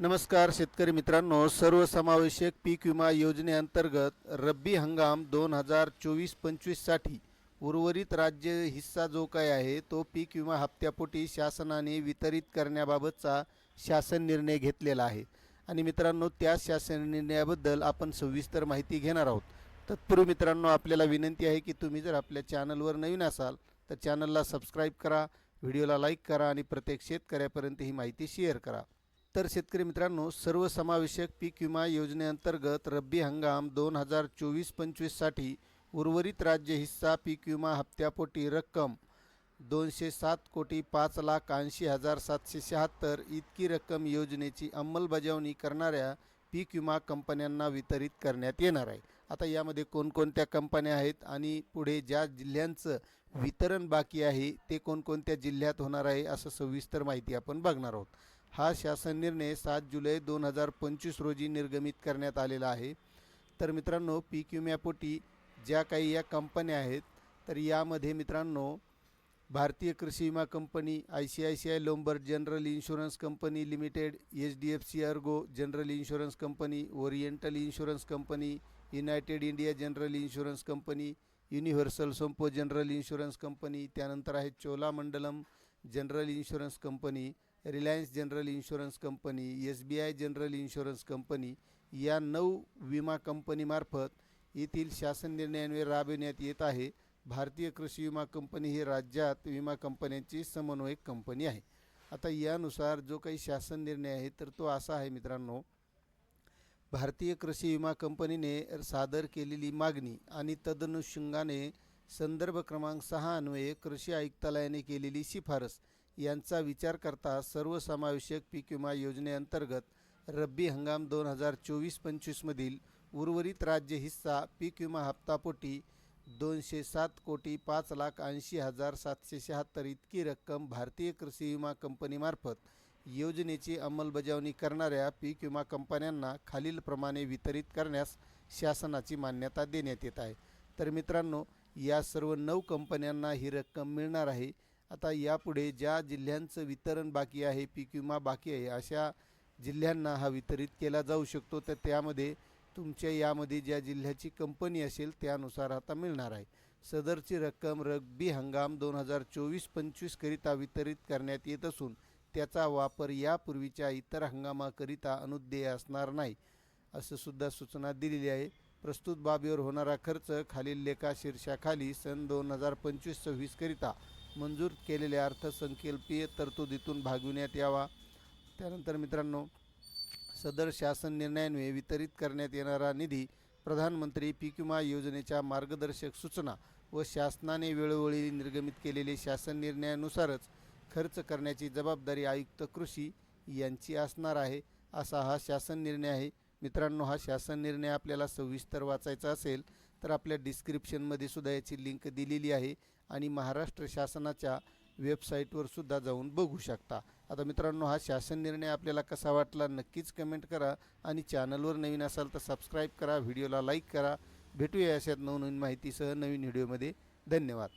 नमस्कार शेतकरी मित्रांनो सर्वसमावेशक पीक विमा योजनेअंतर्गत रब्बी हंगाम दोन हजार चोवीस पंचवीससाठी उर्वरित राज्य हिस्सा जो काय आहे तो पीक विमा हप्त्यापोटी शासनाने वितरित करण्याबाबतचा शासन निर्णय घेतलेला आहे. आणि मित्रांनो त्या शासन निर्णयाबद्दल आपण सविस्तर माहिती घेणार आहोत. तत्पूर्वी मित्रांनो आपल्याला विनंती आहे की तुम्ही जर आपल्या चॅनलवर नवीन असाल तर चॅनलला सबस्क्राईब करा व्हिडिओला लाईक करा आणि प्रत्येक शेतकऱ्यापर्यंत ही माहिती शेअर करा. तर शेतकरी मित्रांनो सर्वसमावेशक पीक विमा योजनेअंतर्गत रब्बी हंगाम दोन हजार चोवीस पंचवीससाठी उर्वरित राज्य हिस्सा पीक विमा हप्त्यापोटी रक्कम दोनशे सात कोटी पाच लाख ऐंशी हजार सातशे शहात्तर इतकी रक्कम योजनेची अंमलबजावणी करणाऱ्या पीक विमा कंपन्यांना वितरित करण्यात येणार आहे. आता यामध्ये कोणकोणत्या कंपन्या आहेत आणि पुढे ज्या जिल्ह्यांचं वितरण बाकी आहे ते कोणकोणत्या जिल्ह्यात होणार आहे असं सविस्तर माहिती आपण बघणार आहोत. हा शासन निर्णय सात जुलै दोन हजार पंचवीस रोजी निर्गमित करण्यात आलेला आहे. तर मित्रांनो पीक विम्यापोटी ज्या काही या कंपन्या आहेत तर यामध्ये मित्रांनो भारतीय कृषी विमा company I C I C I Lombard general insurance company limited H D F C ERGO general insurance company oriental insurance company united India general insurance company universal Sompo general insurance company त्यानंतर आहे Cholamandalam general insurance company Reliance general insurance company S B I general insurance company या नऊ विमा कंपनीमार्फत येथील शासन निर्णयान्वये राबविण्यात येत आहे. भारतीय कृषी विमा कंपनी ही राज्यात विमा कंपन्यांची समन्वयक कंपनी आहे. आता यानुसार जो काही शासन निर्णय आहे तर तो असा आहे मित्रांनो. भारतीय कृषी विमा कंपनीने सादर केलेली मागणी आणि तदनुषंगाने संदर्भ क्रमांक सहा अन्वये कृषी आयुक्तालयाने केलेली शिफारस. यांचा विचार करता सर्वसमावेशक पीक विमा योजनेअंतर्गत रब्बी हंगाम दोन हजार चोवीस पंचवीसमधील उर्वरित राज्य हिस्सा पीक विमा हप्तापोटी दोनशे सात कोटी पाच लाख ऐंशी हजार सातशे शहात्तर इतकी रक्कम भारतीय कृषी विमा कंपनीमार्फत योजनेची अंमलबजावणी करणाऱ्या पीक विमा कंपन्यांना खालीलप्रमाणे वितरित करण्यास शासनाची मान्यता देण्यात येत आहे. तर मित्रांनो या सर्व नऊ कंपन्यांना ही रक्कम मिळणार आहे. आता यापुढे ज्या जिल्ह्यांचं वितरण बाकी आहे पीक विमा बाकी आहे अशा जिल्ह्यांना हा वितरित केला जाऊ शकतो. तर त्यामध्ये तुमच्या यामध्ये ज्या जिल्ह्याची कंपनी असेल त्यानुसार आता मिळणार आहे. सदरची रक्कम रब्बी हंगाम दोन हजार चोवीस पंचवीसकरिता वितरित करण्यात येत असून त्याचा वापर यापूर्वीच्या इतर हंगामाकरिता अनुदेय असणार नाही असं सुद्धा सूचना दिलेली आहे. प्रस्तुत बाबीवर होणारा खर्च खालील लेखा शीर्षाखाली सन दोन हजार पंचवीस सव्वीसकरिता मंजूर केलेल्या अर्थसंकल्पीय तरतुदीतून भागविण्यात यावा. त्यानंतर मित्रांनो सदर शासन निर्णयान्वये वितरित करण्यात येणारा निधी प्रधानमंत्री पीक विमा योजनेच्या मार्गदर्शक सूचना व शासनाने वेळोवेळी निर्गमित केलेले शासन निर्णयानुसारच खर्च करण्याची जबाबदारी आयुक्त कृषी यांची असणार आहे असा हा शासन निर्णय आहे. मित्रांनो हा शासन निर्णय आपल्याला सविस्तर वाचायचा असेल तर आपल्या डिस्क्रिप्शनमध्ये सुद्धा याची लिंक दिलेली आहे आणि महाराष्ट्र शासनाच्या वेबसाईटवर सुद्धा जाऊन बघू शकता. आता मित्रांनो हा शासन निर्णय आपल्याला कसा वाटला नक्कीच कमेंट करा आणि चॅनलवर नवीन असाल तर सबस्क्राईब करा व्हिडिओला लाईक करा. भेटूया अशात नवनवीन माहितीसह नवीन व्हिडिओमध्ये धन्यवाद.